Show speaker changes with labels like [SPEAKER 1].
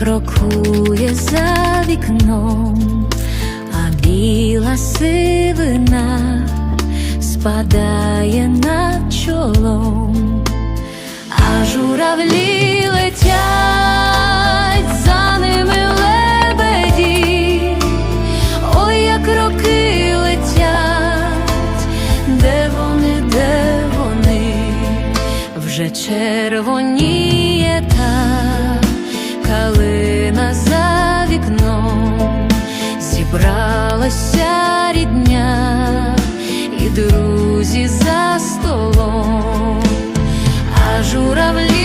[SPEAKER 1] крокує за вікном, а біла сивина спадає над чолом, а журавлі летять, за ними лебеді, ой, як роки летять, де вони, де вони, вже червоніє та зібралася рідня і друзі за столом, а журавлі.